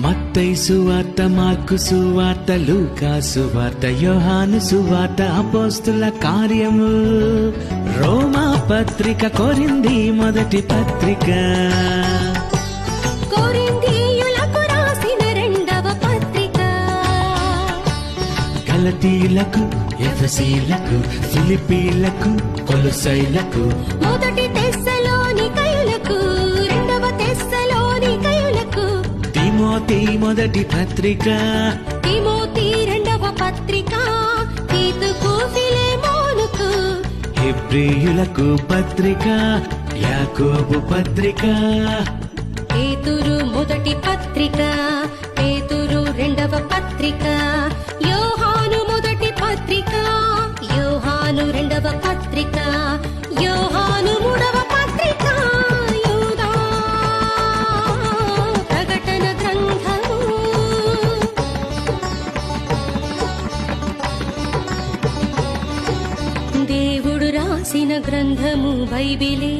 మత్తయి సువార్త మార్కు సువార్త లూకా సువార్త యోహాను సువార్త అపోస్తుల కార్యము. రోమా పత్రిక కొరింది మొదటి పత్రిక. కొరింథీయులకు రాసిన రెండవ పత్రిక. ఎఫసీలకు ఫిలిపీలకు కొలుసైలకు మొదటి తెస్సలోని తిమోతి మొదటి పత్రిక. తిమోతి రెండవ పత్రిక. తీతుకు ఫిలేమోనుకు హెబ్రియులకు పత్రిక యాకోబు పత్రిక. పేతురు మొదటి పత్రిక పేతురు రెండవ పత్రిక. యోహాను మొదటి పత్రిక యోహాను రెండవ పత్రిక. దేవుడు రాసిన గ్రంథము బైబిలే.